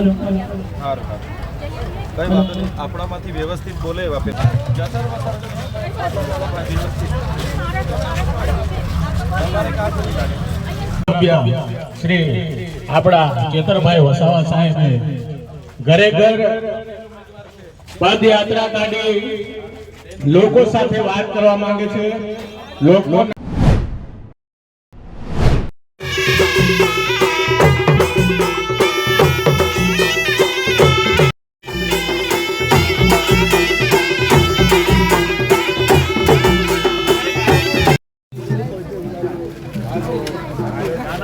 સારું સારું કઈ વાંધો નહીં. આપણામાંથી વ્યવસ્થિત બોલે એવા પેલા જસર શ્રી આપણા ચેતરભાઈ વસાવા સાહેબે ઘરે ઘર પદયાત્રા કાઢી લોકો સાથે વાત કરવા માંગે છે. લોકો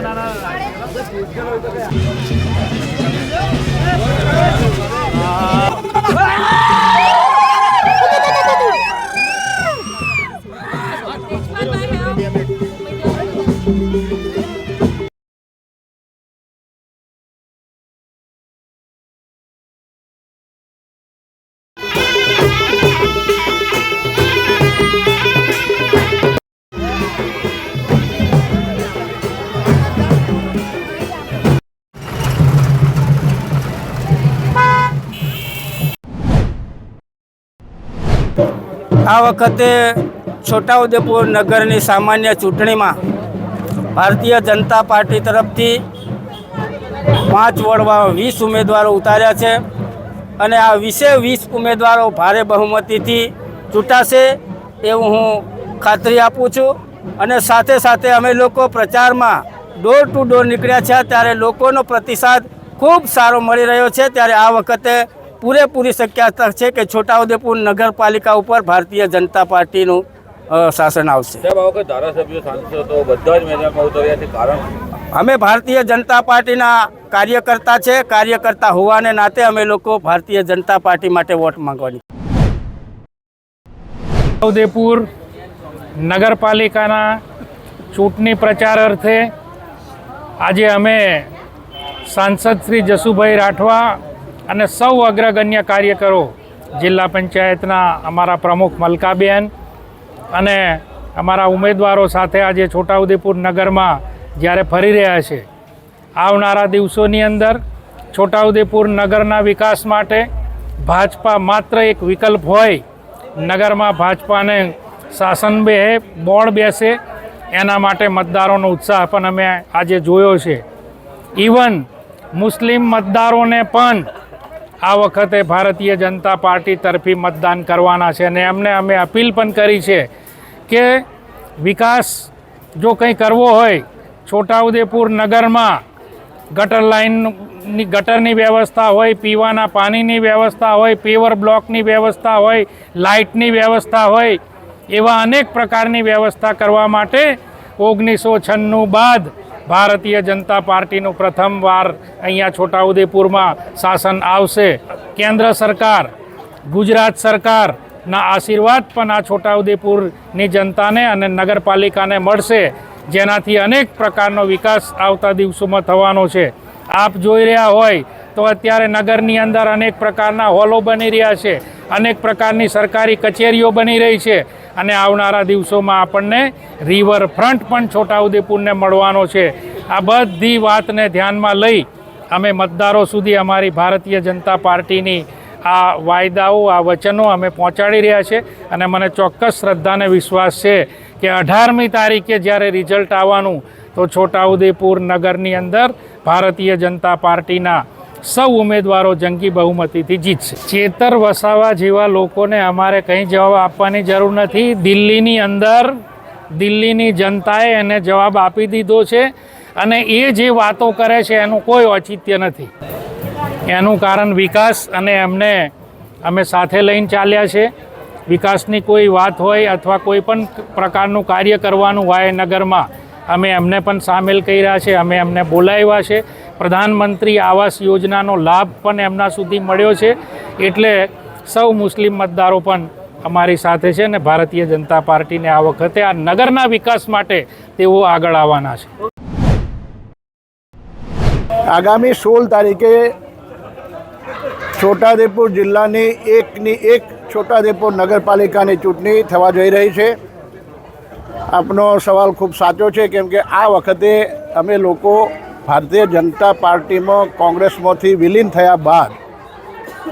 না না না આ વખતે છોટાઉદેપુર નગરની સામાન્ય ચૂંટણીમાં ભારતીય જનતા પાર્ટી તરફથી પાંચ વોર્ડમાં વીસ ઉમેદવારો ઉતાર્યા છે અને આ વીસે વીસ ઉમેદવારો ભારે બહુમતીથી ચૂંટાશે એવું હું ખાતરી આપું છું. અને સાથે સાથે અમે લોકો પ્રચારમાં ડોર ટુ ડોર નીકળ્યા છે. ત્યારે લોકોનો પ્રતિસાદ ખૂબ સારો મળી રહ્યો છે. ત્યારે આ વખતે પૂરેપૂરી શક્યતા છે કે છોટાઉદેપુર નગરપાલિકા ઉપર ભારતીય જનતા પાર્ટીનું શાસન આવશે. સાહેબ આ વખત ધારાસભ્યો સાંસદો બધા જ મેદાનમાં ઉતર્યા છે. કારણ? અમે ભારતીય જનતા પાર્ટીના કાર્યકર્તા છે. કાર્યકર્તા હોવાને નાતે અમે લોકો ભારતીય જનતા પાર્ટી માટે વોટ માંગવાની છોટાઉદેપુર નગરપાલિકાના ચૂંટણી પ્રચાર અર્થે આજે અમે સાંસદ શ્રી જસુભાઈ રાઠવા અને સૌ અગ્રગણ્ય કાર્યકરો જિલ્લા પંચાયતના અમારા પ્રમુખ મલકાબેન અને અમારા ઉમેદવારો સાથે આજે છોટાઉદેપુર નગરમાં જ્યારે ફરી રહ્યા છે. આવનારા દિવસોની અંદર છોટાઉદેપુર નગરના વિકાસ માટે ભાજપા માત્ર એક વિકલ્પ હોય, નગરમાં ભાજપાને શાસન બે બોર્ડ બેસે, એના માટે મતદારોનો ઉત્સાહ પણ અમે આજે જોયો છે. ઇવન મુસ્લિમ મતદારોને પણ આ વખતે ભારતીય જનતા પાર્ટી તરફી મતદાન કરવાના છે અને એમને અમે અપીલ પણ કરી છે કે વિકાસ જો કંઈ કરવો હોય, છોટાઉદેપુર નગરમાં ગટર લાઇનની ગટરની વ્યવસ્થા હોય, પીવાના પાણીની વ્યવસ્થા હોય, પેવર બ્લોકની વ્યવસ્થા હોય, લાઇટની વ્યવસ્થા હોય, એવા અનેક પ્રકારની વ્યવસ્થા કરવા માટે ઓગણીસો છન્નું બાદ ભારતીય જનતા પાર્ટીનું પ્રથમવાર અહીંયા છોટાઉદેપુરમાં શાસન આવશે. કેન્દ્ર સરકાર, ગુજરાત સરકારના આશીર્વાદ પણ આ છોટાઉદેપુરની જનતાને અને નગરપાલિકાને મળશે, જેનાથી અનેક પ્રકારનો વિકાસ આવતા દિવસોમાં થવાનો છે. આપ જોઈ રહ્યા હોય તો અત્યારે નગરની અંદર અનેક પ્રકારના હોલો બની રહ્યા છે, અનેક પ્રકારની સરકારી કચેરીઓ બની રહી છે અને આવનારા દિવસોમાં આપણને રિવરફ્રન્ટ પણ છોટાઉદેપુરને મળવાનો છે. આ બધી વાતને ધ્યાનમાં લઈ અમે મતદારો સુધી અમારી ભારતીય જનતા પાર્ટીની આ વાયદાઓ, આ વચનો અમે પહોંચાડી રહ્યા છે અને મને ચોક્કસ શ્રદ્ધાને વિશ્વાસ છે કે અઢારમી તારીખે જ્યારે રિઝલ્ટ આવવાનું, તો છોટાઉદેપુર નગરની અંદર ભારતીય જનતા પાર્ટીના સૌ ઉમેદવારો જંગી બહુમતીથી જીતશે. ચેતર વસાવા જેવા લોકોને અમારે કંઈ જવાબ આપવાની જરૂર નથી. દિલ્હીની અંદર દિલ્હીની જનતાએ એને જવાબ આપી દીધો છે અને એ જે વાતો કરે છે એનું કોઈ ઔચિત્ય નથી. એનું કારણ વિકાસ અને એમને અમે સાથે લઈને ચાલ્યા છે. વિકાસની કોઈ વાત હોય અથવા કોઈ પણ પ્રકારનું કાર્ય કરવાનું હોય નગરમાં, અમે એમને પણ સામેલ કર્યા છે, અમે એમને બોલાવ્યા છે. પ્રધાનમંત્રી આવાસ યોજનાનો લાભ પણ એમના સુધી મળ્યો છે. એટલે સૌ મુસ્લિમ મતદારો પણ અમારી સાથે છે ને ભારતીય જનતા પાર્ટીને આ વખતે આ નગરના વિકાસ માટે તેઓ આગળ આવવાના છે. આગામી સોળ તારીખે છોટાદેપુર જિલ્લાની એકની એક છોટાદેપુર નગરપાલિકાની ચૂંટણી થવા જઈ રહી છે. આપનો સવાલ ખૂબ સાચો છે, કેમ કે આ વખતે અમે લોકો ભારતીય જનતા પાર્ટીમાં કોંગ્રેસમાંથી વિલીન થયા બાદ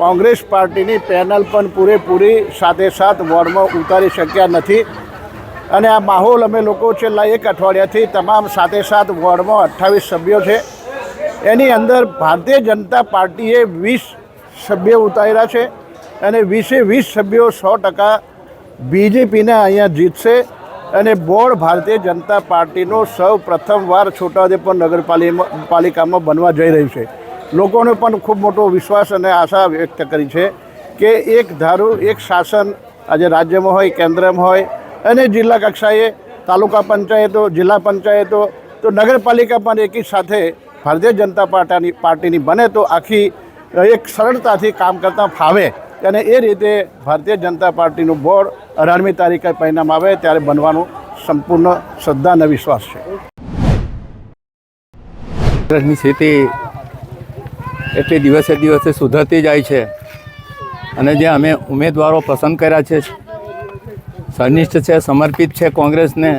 કોંગ્રેસ પાર્ટીની પેનલ પણ પૂરેપૂરી સાથે સાથ વોર્ડમાં ઉતારી શક્યા નથી. અને આ માહોલ અમે લોકો છેલ્લા એક અઠવાડિયાથી તમામ સાથે સાત વોર્ડમાં અઠ્ઠાવીસ સભ્યો છે. એની અંદર ભારતીય જનતા પાર્ટીએ વીસ સભ્યો ઉતાર્યા છે અને વીસે વીસ સભ્યો સો ટકા બીજેપીને અહીંયા જીતશે. અને બોર્ડ ભારતીય જનતા પાર્ટીનો સૌ પ્રથમવાર છોટાઉદેપુર નગરપાલિકા પાલિકામાં બનવા જઈ રહ્યું છે. લોકોને પણ ખૂબ મોટો વિશ્વાસ અને આશા વ્યક્ત કરી છે કે એક ધારું, એક શાસન આજે રાજ્યમાં હોય, કેન્દ્રમાં હોય અને જિલ્લા કક્ષાએ, તાલુકા પંચાયતો, જિલ્લા પંચાયતો, તો નગરપાલિકા પણ એકી સાથે ભારતીય જનતા પાર્ટીની પાર્ટીની બને તો આખી એક સરળતાથી કામ કરતાં ફાવે. અને એ રીતે ભારતીય જનતા પાર્ટીનું બોર્ડ અઢારમી તારીખે પરિણામ આવે ત્યારે બનવાનું સંપૂર્ણ શ્રદ્ધા અને વિશ્વાસ છે. કોંગ્રેસની સ્થિતિ એટલે દિવસે દિવસે સુધરતી જાય છે અને જે અમે ઉમેદવારો પસંદ કર્યા છે સનિષ્ઠ છે, સમર્પિત છે, કોંગ્રેસને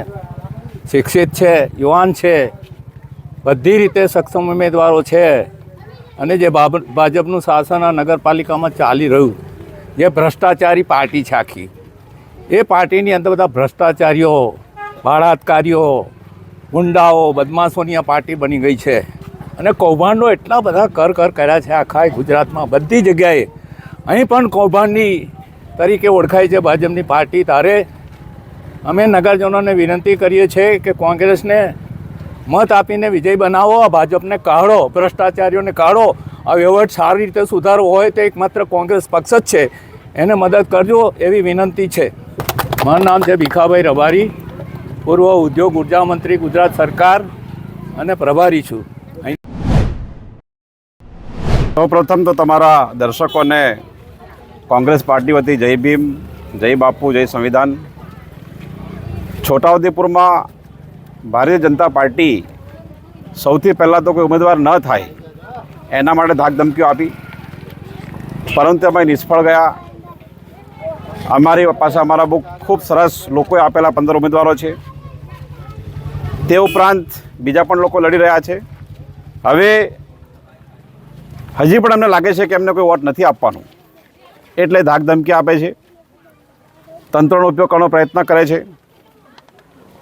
શિક્ષિત છે, યુવાન છે, બધી રીતે સક્ષમ ઉમેદવારો છે અને જે ભાજપનું શાસન આ નગરપાલિકામાં ચાલી રહ્યું જે ભ્રષ્ટાચારી પાર્ટી છે આખી. એ પાર્ટીની અંદર બધા ભ્રષ્ટાચારીઓ, બળાત્કારીઓ, ગુંડાઓ, બદમાશોની આ પાર્ટી બની ગઈ છે. અને કૌભાંડો એટલા બધા કર કર કર્યા છે આખા ગુજરાતમાં. બધી જગ્યાએ અહીં પણ કૌભાંડની તરીકે ઓળખાય છે ભાજપની પાર્ટી. તારે અમે નગરજનોને વિનંતી કરીએ છીએ કે કોંગ્રેસને મત આપીને વિજય બનાવો, આ ભાજપને કાઢો, ભ્રષ્ટાચારીઓને કાઢો. આ વહીવટ સારી રીતે સુધારવો હોય તો એકમાત્ર કોંગ્રેસ પક્ષ જ છે. એને મદદ કરજો એવી વિનંતી છે. મારું નામ છે ભીખાભાઈ રબારી, પૂર્વ ઉદ્યોગ ઊર્જા મંત્રી, ગુજરાત સરકાર અને પ્રભારી છું. સૌપ્રથમ તો તમારા દર્શકોને કોંગ્રેસ પાર્ટી વતી જય ભીમ, જય બાપુ, જય સંવિધાન. છોટાઉદેપુરમાં ભારતીય જનતા પાર્ટી સૌથી પહેલાં તો કોઈ ઉમેદવાર ન થાય એના માટે ધાકધમકીઓ આપી. પરંતુ અમે નિષ્ફળ ગયા. અમારી પાસે અમારા બહુ ખૂબ સરસ લોકોએ આપેલા પંદર ઉમેદવારો છે. તે ઉપરાંત બીજા પણ લોકો લડી રહ્યા છે. હવે હજી પણ અમને લાગે છે કે એમને કોઈ વોટ નથી આપવાનું. એટલે ધાકધમકી આપે છે. તંત્રનો ઉપયોગ કરવાનો પ્રયત્ન કરે છે.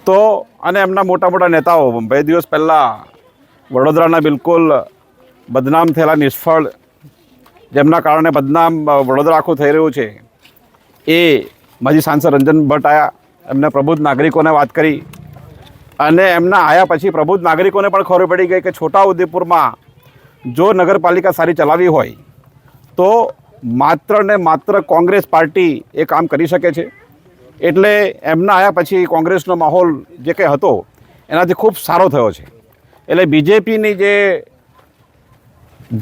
તો અને એમના મોટા મોટા નેતાઓ, બે દિવસ પહેલાં વડોદરાના બિલકુલ બદનામ થયેલા નિષ્ફળ, જેમના કારણે બદનામ વડોદરા આખું થઈ રહ્યું છે. એ માજી સાંસદ રંજન ભટ્ટ આવ્યા એમને પ્રબુદ્ધ નાગરિકોને વાત કરી. અને એમના આવ્યા પછી પ્રબુદ્ધ નાગરિકોને પણ ખબર પડી ગઈ કે છોટાઉદેપુરમાં જો નગરપાલિકા સારી ચલાવી હોય, તો માત્ર ને માત્ર કોંગ્રેસ પાર્ટી એ કામ કરી શકે છે. એટલે એમના આવ્યા પછી કોંગ્રેસનો માહોલ જે કંઈ હતો, એનાથી ખૂબ સારો થયો છે. એટલે બીજેપીની જે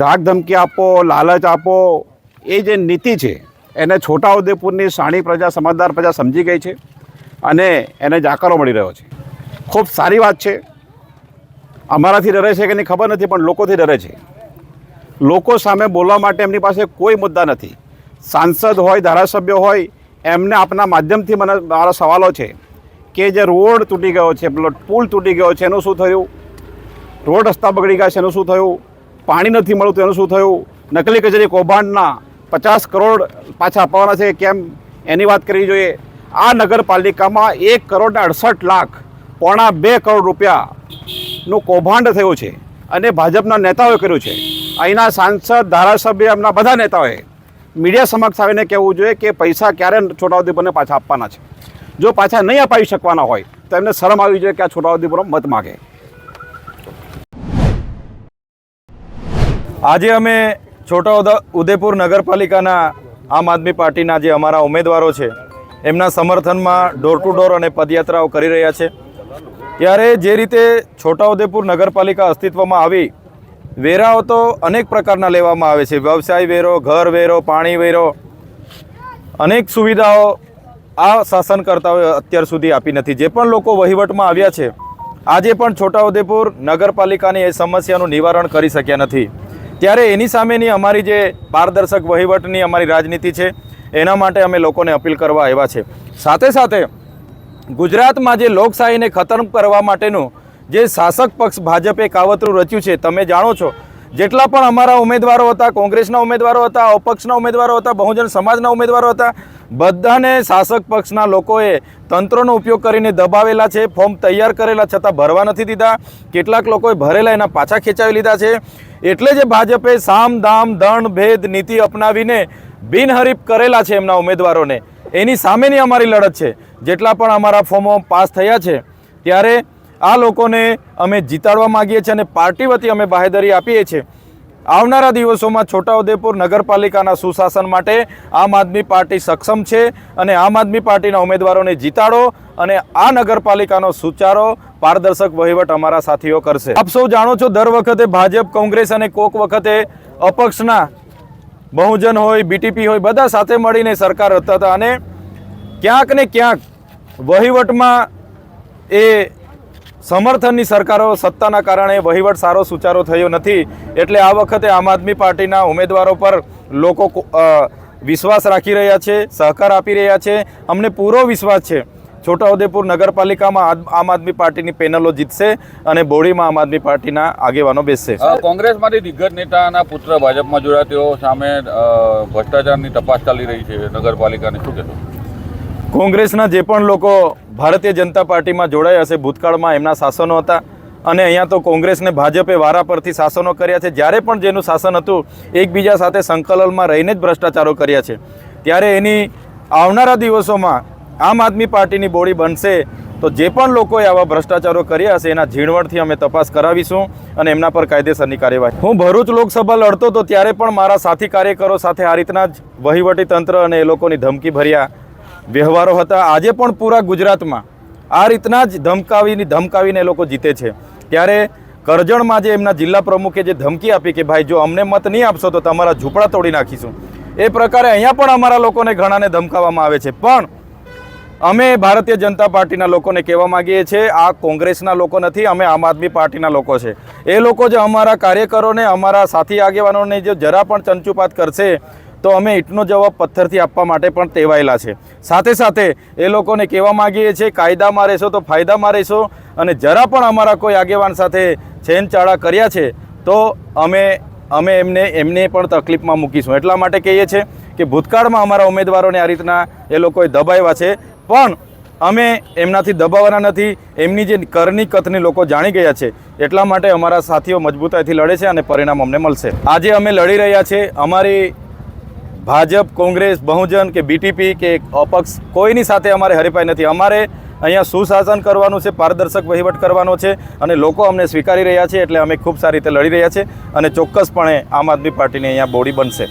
ધાક ધમકી આપો, લાલચ આપો, એ જે નીતિ છે એને છોટાઉદેપુરની સાણી પ્રજા, સમજદાર પ્રજા સમજી ગઈ છે અને એને જાકારો મળી રહ્યો છે. ખૂબ સારી વાત છે. અમારાથી ડરે છે કે નહીં ખબર નથી, પણ લોકોથી ડરે છે. લોકો સામે બોલવા માટે એમની પાસે કોઈ મુદ્દા નથી. સાંસદ હોય, ધારાસભ્ય હોય, એમને આપના માધ્યમથી મને મારા સવાલો છે કે જે રોડ તૂટી ગયો છે, પેલો તૂટી ગયો છે, એનું શું થયું? રોડ રસ્તા બગડી ગયા છે, એનું શું થયું? પાણી નથી મળતું, એનું શું થયું? નકલી કચેરી કૌભાંડના પચાસ કરોડ પાછા આપવાના છે. કેમ? એની વાત કરવી જોઈએ. આ નગરપાલિકામાં એક કરોડ અડસઠ લાખ, પોણા બે કરોડ રૂપિયાનું કૌભાંડ થયું છે અને ભાજપના નેતાઓએ કર્યું છે. અહીંના સાંસદ, ધારાસભ્ય, એમના બધા નેતાઓએ મીડિયા સમક્ષ આવીને કહેવું જોઈએ કે પૈસા ક્યારે છોટાઉદેપુરને પાછા આપવાના છે. જો પાછા નહીં અપાવી શકવાના હોય, તો એમને શરમ આવી જોઈએ કે આ છોટાઉદેપુરમાં મત માગે. આજે અમે છોટા ઉદ- ઉદેપુર નગરપાલિકાના આમ આદમી પાર્ટીના જે અમારા ઉમેદવારો છે, એમના સમર્થનમાં ડોર ટુ ડોર અને પદયાત્રાઓ કરી રહ્યા છે. ત્યારે જે રીતે છોટાઉદેપુર નગરપાલિકા અસ્તિત્વમાં આવી, વેરાઓ તો અનેક પ્રકારના લેવામાં આવે છે. વ્યવસાય વેરો, ઘર વેરો, પાણી વેરો, અનેક સુવિધાઓ આ શાસનકર્તાઓએ અત્યાર સુધી આપી નથી. જે પણ લોકો વહીવટમાં આવ્યા છે, આજે પણ છોટાઉદેપુર નગરપાલિકાની એ સમસ્યાનું નિવારણ કરી શક્યા નથી. ત્યારે એની સામેની અમારી જે પારદર્શક વહીવટની અમારી રાજનીતિ છે, એના માટે અમે લોકોને અપીલ કરવા આવ્યા છે. સાથે સાથે ગુજરાતમાં જે લોકશાહીને ખતમ કરવા માટેનું જે શાસક પક્ષ ભાજપે કાવતરું રચ્યું છે, તમે જાણો છો જેટલા પણ અમારા ઉમેદવારો હતા, કોંગ્રેસના ઉમેદવારો હતા, અપક્ષના ઉમેદવારો હતા, બહુજન સમાજના ઉમેદવારો હતા, બધાને શાસક પક્ષના લોકોએ તંત્રનો ઉપયોગ કરીને દબાવેલા છે, ફોર્મ તૈયાર કરેલા છતાં ભરવા નથી દીધા. કેટલાક લોકોએ ભરેલા એના પાછા ખેંચાવી લીધા છે. એટલે જે ભાજપે સામ, દામ, દંડ, ભેદ, નીતિ અપનાવીને બિનહરીફ કરેલા છે એમના ઉમેદવારોને. એની સામેની અમારી લડત છે. જેટલા પણ અમારા ફોર્મો પાસ થયા છે, ત્યારે આ લોકોને અમે જીતાડવા માગીએ છીએ અને પાર્ટી વતી અમે બાહેદરી આપીએ છીએ. આવનારા દિવસોમાં છોટાઉદેપુર નગરપાલિકાના સુશાસન માટે આમ આદમી પાર્ટી સક્ષમ છે અને આમ આદમી પાર્ટીના ઉમેદવારોને જીતાડો અને આ નગરપાલિકાનો સુચારો પારદર્શક વહીવટ અમારા સાથીઓ કરશે. આપ સૌ જાણો છો, દર વખતે ભાજપ, કોંગ્રેસ અને કોક વખતે અપક્ષના બહુજન હોય બીટીપી હોય, બધા સાથે મળીને સરકાર હતા હતા અને ક્યાંક ને ક્યાંક વહીવટમાં એ સમર્થનની સરકારો સત્તાના કારણે વહીવટ સારો સુચારો થયો નથી એટલે આ વખતે આમ આદમી પાર્ટીના ઉમેદવારો પર લોકો વિશ્વાસ રાખી રહ્યા છે, સહકાર આપી રહ્યા છે. અમને પૂરો વિશ્વાસ છે. છોટાઉદેપુર નગરપાલિકામાં આમ આદમી પાર્ટીની પેનલો જીતશે અને બોડીમાં આમ આદમી પાર્ટીના આગેવાનો બેસશે. કોંગ્રેસમાંથી દિગ્ગજ નેતાના પુત્ર ભાજપમાં જોડાયા. તેઓ સામે ભ્રષ્ટાચારની તપાસ ચાલી રહી છે નગરપાલિકાને. શું કહેશો? કોંગ્રેસના જે પણ લોકો ભારતીય જનતા પાર્ટીમાં જોડાયા હશે, ભૂતકાળમાં એમના શાસનો હતા અને અહીંયા તો કોંગ્રેસને ભાજપે વારા પરથી શાસનો કર્યા છે. જ્યારે પણ જેનું શાસન હતું, એકબીજા સાથે સંકલનમાં રહીને જ ભ્રષ્ટાચારો કર્યા છે. ત્યારે એની આવનારા દિવસોમાં આમ આદમી પાર્ટીની બોડી બનશે તો જે પણ લોકોએ આવા ભ્રષ્ટાચારો કર્યા હશે, એના ઝીણવટથી અમે તપાસ કરાવીશું અને એમના પર કાયદેસરની કાર્યવાહી. હું ભરૂચ લોકસભા લડતો તો ત્યારે પણ મારા સાથી કાર્યકરો સાથે આ રીતના જ વહીવટી તંત્ર અને એ લોકોની ધમકી ભર્યા વ્યવહારો હતા. આજે પણ પૂરા ગુજરાતમાં. આ રીતના જ ધમકાવીને ધમકાવીને એ લોકો જીતે છે. ત્યારે કરજણમાં જે એમના જિલ્લા પ્રમુખે જે ધમકી આપી કે, ભાઈ, જો અમને મત નહીં આપશો, તો તમારા ઝૂંપડા તોડી નાખીશું. એ પ્રકારે અહીંયા પણ અમારા લોકોને ઘણાને ધમકાવવામાં આવે છે. પણ અમે ભારતીય જનતા પાર્ટીના લોકોને કહેવા માંગીએ છીએ, આ કોંગ્રેસના લોકો નથી, અમે આમ આદમી પાર્ટીના લોકો છે. એ લોકો જે અમારા કાર્યકરોને, અમારા સાથી આગેવાનોને જે જરા પણ ચંચુપાત કરશે તો અમે ઈંટનો જવાબ પથ્થરથી આપવા માટે પણ ટેવાયેલા છે. સાથે સાથે એ લોકોને કહેવા માંગીએ છીએ, કાયદામાં રહેશો તો ફાયદામાં રહેશો અને જરા પણ અમારા કોઈ આગેવાન સાથે છેનચાળા કર્યા છે, તો અમે અમે એમને એમને પણ તકલીફમાં મૂકીશું. એટલા માટે કહીએ છીએ કે ભૂતકાળમાં અમારા ઉમેદવારોને આ રીતના એ લોકોએ દબાવ્યા છે. પણ અમે એમનાથી દબાવવાના નથી, એમની જે કરની કથની લોકો જાણી ગયા છે, એટલા માટે અમારા સાથીઓ મજબૂતાઈથી લડે છે અને પરિણામ અમને મળશે. આજે અમે લડી રહ્યા છીએ, અમારી ભાજપ, કોંગ્રેસ, બહુજન કે બીટીપી કે અપક્ષ કોઈની સાથે અમારે હરીફાઈ નથી. અમારે અહીંયા સુશાસન કરવાનું છે, પારદર્શક વહીવટ કરવાનો છે અને લોકો અમને સ્વીકારી રહ્યા છે એટલે અમે ખૂબ સારી રીતે લડી રહ્યા છે અને ચોક્કસપણે આમ આદમી પાર્ટીની અહીંયા બોડી બનશે.